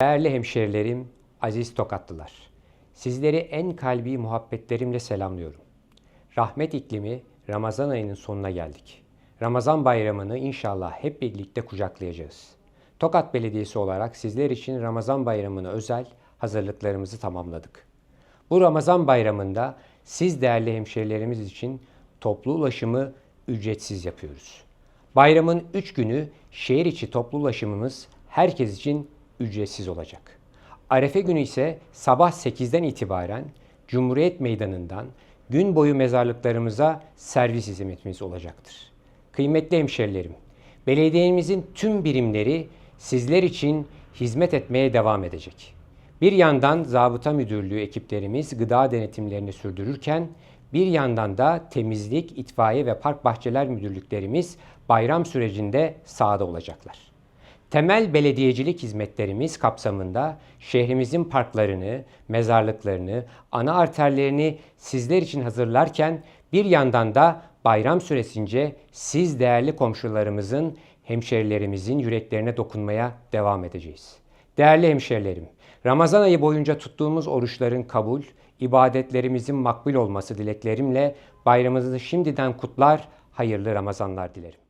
Değerli hemşerilerim, aziz Tokatlılar. Sizleri en kalbi muhabbetlerimle selamlıyorum. Rahmet iklimi Ramazan ayının sonuna geldik. Ramazan bayramını inşallah hep birlikte kucaklayacağız. Tokat Belediyesi olarak sizler için Ramazan bayramına özel hazırlıklarımızı tamamladık. Bu Ramazan bayramında siz değerli hemşerilerimiz için toplu ulaşımı ücretsiz yapıyoruz. Bayramın 3 günü şehir içi toplu ulaşımımız herkes için ücretsiz olacak. Arefe günü ise sabah 8'den itibaren Cumhuriyet Meydanı'ndan gün boyu mezarlıklarımıza servis hizmetimiz olacaktır. Kıymetli hemşerilerim, belediyemizin tüm birimleri sizler için hizmet etmeye devam edecek. Bir yandan zabıta müdürlüğü ekiplerimiz gıda denetimlerini sürdürürken bir yandan da temizlik, itfaiye ve park bahçeler müdürlüklerimiz bayram sürecinde sahada olacaklar. Temel belediyecilik hizmetlerimiz kapsamında şehrimizin parklarını, mezarlıklarını, ana arterlerini sizler için hazırlarken bir yandan da bayram süresince siz değerli komşularımızın, hemşerilerimizin yüreklerine dokunmaya devam edeceğiz. Değerli hemşerilerim, Ramazan ayı boyunca tuttuğumuz oruçların kabul, ibadetlerimizin makbul olması dileklerimle bayramınızı şimdiden kutlar, hayırlı Ramazanlar dilerim.